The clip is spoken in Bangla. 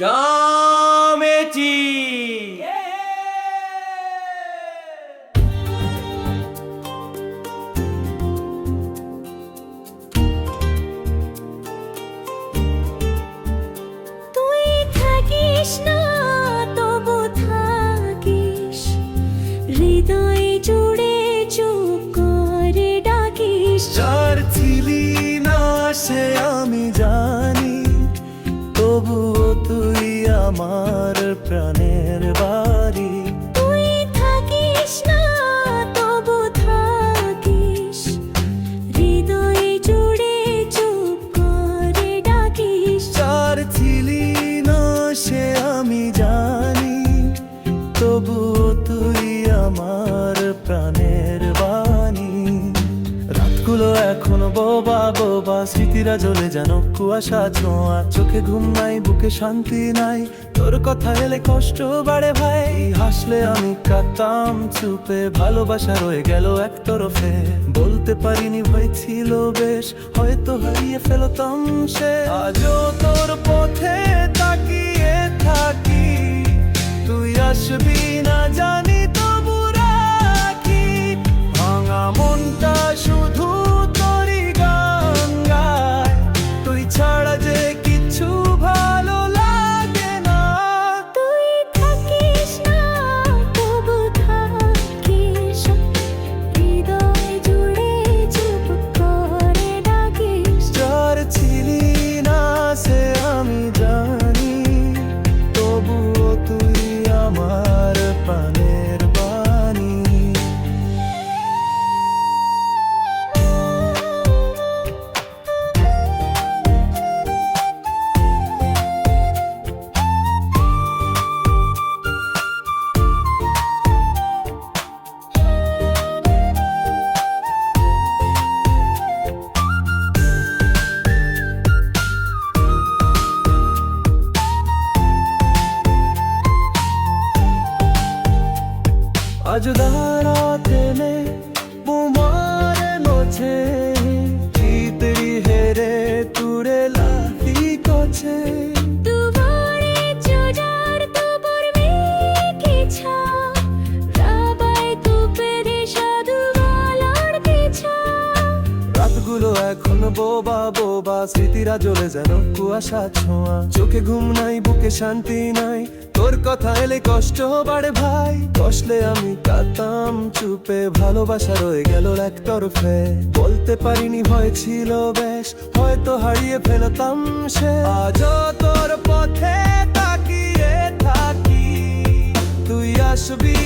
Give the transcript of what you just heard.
চামেচি তুই থাকিস না তবু থাকিস। হৃদয় জুড়ে চুপ করে ডাকিস। যার ছিলি না সে আমি জানি। তবুও তুই আমার প্রাণের বাণী। রাতগুলো এখন বোবা বোবা, স্মৃতিরা জ্বলে যেন কুয়াশা ছোঁয়া। চোখে ঘুম নাই, বুকে শান্তি নাই। তোর কথা এলে কষ্ট বাড়ে ভাই। হাসলে আমি কাতাম চুপে, ভালোবাসা রয়ে গেল এক তরফে। বলতে পারিনি ভয় ছিল বেশ, হয়তো হারিয়ে ফেলতাম সে আজও তোর পথে তাকিয়ে থাকি আজ দাঁড়াতে নছে নোছে। গুলো এখন বোবা বোবা, স্মৃতিরা জ্বলে যেন কুয়াশা ছোঁয়া। চোখে ঘুম নাই, বুকে শান্তি নাই, তোর কথা এলে কষ্ট বাড়ে ভাই। বসলে আমি কাতাম চুপে, ভালোবাসা রয়ে গেল এক তরফে। বলতে পারিনি হয়েছিল বেশ, হয়তো হারিয়ে ফেলতাম সে আজ তোর পথে তাকিয়ে থাকি, তুই আসবি